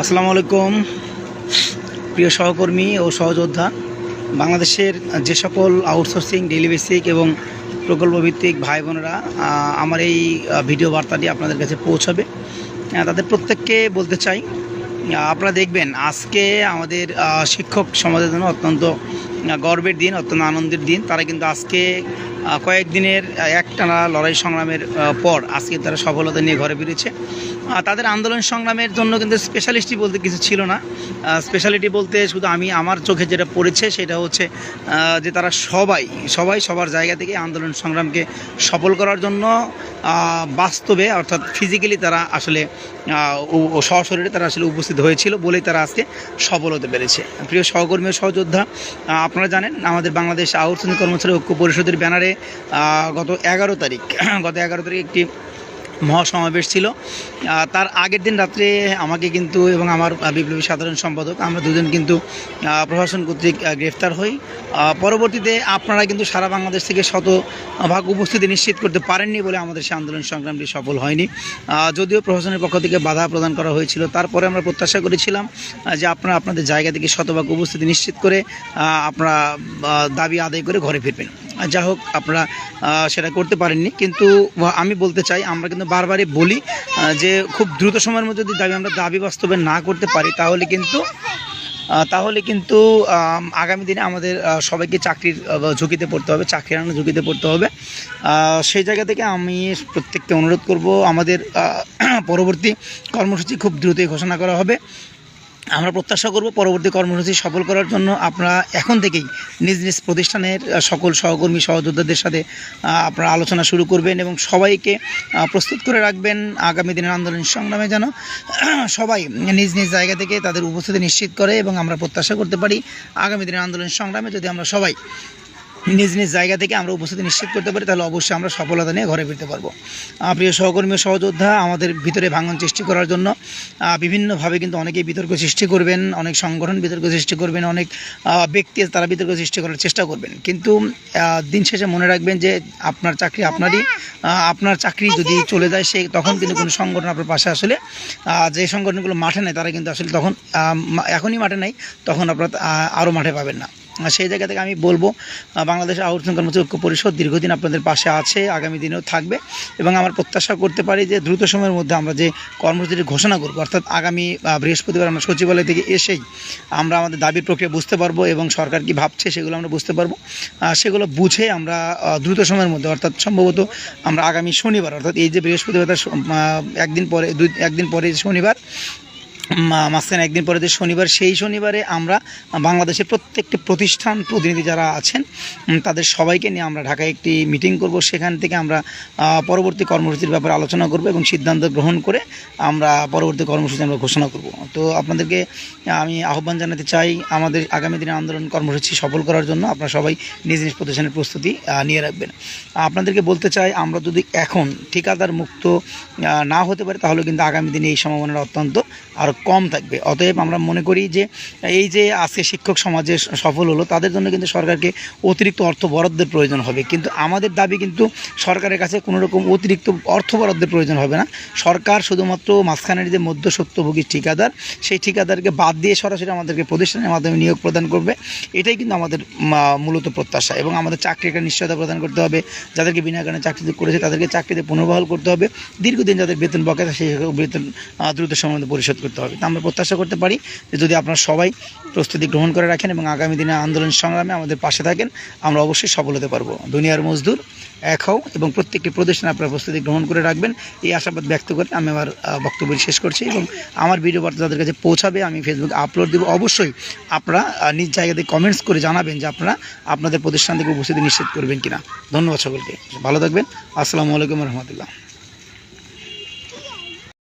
আসসালামু আলাইকুম, প্রিয় সহকর্মী ও সহযোদ্ধা। বাংলাদেশের যে সকল আউটসোর্সিং ডেলি বেসিক এবং প্রকল্প ভিত্তিক ভাই বোনেরা আমার এই ভিডিও বার্তাটি আপনাদের কাছে পৌঁছাবে। তাদের প্রত্যেককে বলতে চাই আপনারা দেখবেন আজকে আমাদের শিক্ষক সমাজের জন্য অত্যন্ত গর্বের দিন অত্যন্ত আনন্দের দিন। তারা কিন্তু আজকে কয়েকদিনের একটানা লড়াই সংগ্রামের পর আজকে তারা সফলতা নিয়ে ঘরে ফিরেছে। তাদের আন্দোলন সংগ্রামের জন্য কিন্তু স্পেশালিস্টই বলতে কিছু ছিল না। স্পেশালিটি বলতে শুধু আমি, আমার চোখে যেটা পড়েছে সেটা হচ্ছে যে তারা সবাই সবাই সবার জায়গা থেকে আন্দোলন সংগ্রামকে সফল করার জন্য বাস্তবে অর্থাৎ ফিজিক্যালি তারা আসলে সশরীরে তারা আসলে উপস্থিত হয়েছিল বলেই তারা আজকে সফল হতে পেরেছে। প্রিয় সহকর্মী সহযোদ্ধা আপনারা জানেন, আমাদের বাংলাদেশ আউটসোর্সিং কর্মচারী ঐক্য পরিষদের ব্যানারে গত এগারো তারিখ, গত এগারো তারিখ একটি মহাসমাবেশ ছিল। তার আগের দিন রাত্রে আমাকে কিন্তু এবং আমার বিপ্লবী সাধারণ সম্পাদক, আমরা দুজন কিন্তু প্রশাসন কর্তৃক গ্রেফতার হই। পরবর্তীতে আপনারা কিন্তু সারা বাংলাদেশ থেকে শতভাগ উপস্থিতি নিশ্চিত করতে পারেননি বলে আমাদের সেই আন্দোলন সংগ্রামটি সফল হয়নি। যদিও প্রশাসনের পক্ষ থেকে বাধা প্রদান করা হয়েছিল, তারপরে আমরা প্রত্যাশা করেছিলাম যে আপনারা আপনাদের জায়গা থেকে শতভাগ উপস্থিতি নিশ্চিত করে আপনারা দাবি আদায় করে ঘরে ফিরবেন। যা হোক আপনারা সেটা করতে পারেননি। কিন্তু আমি বলতে চাই, আমরা কিন্তু বারবারই বলি যে খুব দ্রুত সময়ের মধ্যে যদি দাবি আমরা দাবি বাস্তবে না করতে পারি, তাহলে কিন্তু তাহলে কিন্তু আগামী দিনে আমাদের সবাইকে চাকরির ঝুঁকিতে পড়তে হবে, চাকরি হারানোর ঝুঁকিতে পড়তে হবে। সেই জায়গা থেকে আমি প্রত্যেককে অনুরোধ করব, আমাদের পরবর্তী কর্মসূচি খুব দ্রুতই ঘোষণা করা হবে। আমরা প্রত্যাশা করব পরবর্তী কর্মসূচি সফল করার জন্য আপনারা এখন থেকেই নিজ নিজ প্রতিষ্ঠানের সকল সহকর্মী, সহযোদ্ধাদের সাথে আপনারা আলোচনা শুরু করবেন এবং সবাইকে প্রস্তুত করে রাখবেন আগামী দিনের আন্দোলন সংগ্রামে যেন, সবাই নিজ নিজ জায়গা থেকে তাদের উপস্থিতি নিশ্চিত করে এবং আমরা প্রত্যাশা করতে পারি আগামী দিনের আন্দোলন সংগ্রামে যদি আমরা সবাই নিজ নিজ জায়গা থেকে আমরা উপস্থিতি নিশ্চিত করতে পারি, তাহলে অবশ্যই আমরা সফলতা নিয়ে ঘরে ফিরতে পারব। প্রিয় সহকর্মী সহযোদ্ধা, আমাদের ভিতরে ভাঙন সৃষ্টি করার জন্য বিভিন্নভাবে কিন্তু অনেকেই বিতর্ক সৃষ্টি করবেন, অনেক সংগঠন বিতর্ক সৃষ্টি করবেন, অনেক ব্যক্তি তারা বিতর্ক সৃষ্টি করার চেষ্টা করবেন। কিন্তু দিন শেষে মনে রাখবেন যে আপনার চাকরি আপনারই আপনার চাকরি যদি চলে যায়, সে তখন কিন্তু কোনো সংগঠন আপনার পাশে আসলে যে সংগঠনগুলো মাঠে নেয়, তারা কিন্তু আসলে তখন এখনই মাঠে নেই, তখন আপনারা আরও মাঠে পাবেন না। সেই জায়গা থেকে আমি বলব বাংলাদেশ আউটসোর্সিং কর্মচারী ঐক্য পরিষদ দীর্ঘদিন আপনাদের পাশে আছে, আগামী দিনেও থাকবে এবং আমার প্রত্যাশা করতে পারি যে দ্রুত সময়ের মধ্যে আমরা যে কর্মসূচিটি ঘোষণা করব, অর্থাৎ আগামী বৃহস্পতিবার আমরা সচিবালয় থেকে এসেই আমরা আমাদের দাবির প্রক্রিয়া বুঝতে পারব এবং সরকার কি ভাবছে সেগুলো আমরা বুঝতে পারব। সেগুলো বুঝে আমরা দ্রুত সময়ের মধ্যে, অর্থাৎ সম্ভবত আমরা আগামী শনিবার, অর্থাৎ এই যে বৃহস্পতিবার একদিন পরে, দুই, একদিন পরে শনিবার মাঝখানে একদিন পরে যে শনিবার, সেই শনিবারে আমরা বাংলাদেশের প্রত্যেকটি প্রতিষ্ঠান প্রতিনিধি যারা আছেন তাদের সবাইকে নিয়ে আমরা ঢাকায় একটি মিটিং করব। সেখান থেকে আমরা পরবর্তী কর্মসূচির ব্যাপারে আলোচনা করব এবং সিদ্ধান্ত গ্রহণ করে আমরা পরবর্তী কর্মসূচি আমরা ঘোষণা করব। তো আপনাদেরকে, আমি আহ্বান জানাতে চাই আমাদের আগামী দিনে আন্দোলন কর্মসূচি সফল করার জন্য। আপনারা সবাই নিজ নিজ প্রতিষ্ঠানের প্রস্তুতি নিয়ে রাখবেন। আপনাদেরকে বলতে চাই, আমরা যদি এখন ঠিকাদার মুক্ত না হতে পারে, তাহলে কিন্তু আগামী দিনে এই সম্ভাবনাটা অত্যন্ত আরও কম থাকবে। অতএব আমরা মনে করি যে, এই যে আজকে শিক্ষক সমাজে সফল হলো, তাদের জন্য কিন্তু সরকারকে অতিরিক্ত অর্থ বরাদ্দের প্রয়োজন হবে। কিন্তু আমাদের দাবি কিন্তু সরকারের কাছে কোনো রকম অতিরিক্ত অর্থ বরাদ্দের প্রয়োজন হবে না। সরকার শুধুমাত্র মাঝখানের যে মধ্যস্বত্বভোগী ঠিকাদার, সেই ঠিকাদারকে বাদ দিয়ে সরাসরি আমাদেরকে প্রতিষ্ঠানের মাধ্যমে নিয়োগ প্রদান করবে। এটাই কিন্তু আমাদের মূলত প্রত্যাশা। এবং আমাদের চাকরির একটা নিশ্চয়তা প্রদান করতে হবে। যাদেরকে বিনা কারণে চাকরিতে করেছে, তাদেরকে চাকরিতে পুনর্বহাল করতে হবে। দীর্ঘদিন যাদের বেতন বকেয়া সেই বেতন দ্রুত মধ্যে পরিশোধ করতে হবে। তা আমরা প্রত্যাশা করতে পারি যে যদি আপনারা সবাই প্রস্তুতি গ্রহণ করে রাখেন এবং আগামী দিনে আন্দোলন সংগ্রামে আমাদের পাশে থাকেন, আমরা অবশ্যই সফল হতে পারব। দুনিয়ার মজদুর, এক হও এবং প্রত্যেকটি প্রতিষ্ঠান আপনারা প্রস্তুতি গ্রহণ করে রাখবেন। এই আশাবাদ ব্যক্ত করে আমি আমার বক্তব্য শেষ করছি এবং আমার ভিডিও বার্তা তাদের কাছে পৌঁছাবে, আমি ফেসবুকে আপলোড দেবো। অবশ্যই আপনারা নিজ জায়গাতে কমেন্টস করে জানাবেন যে আপনারা আপনাদের প্রতিষ্ঠান থেকে উপস্থিতি নিশ্চিত করবেন কিনা। ধন্যবাদ সকলকে। ভালো থাকবেন। আসসালামু আলাইকুম রহমতুল্লাহ।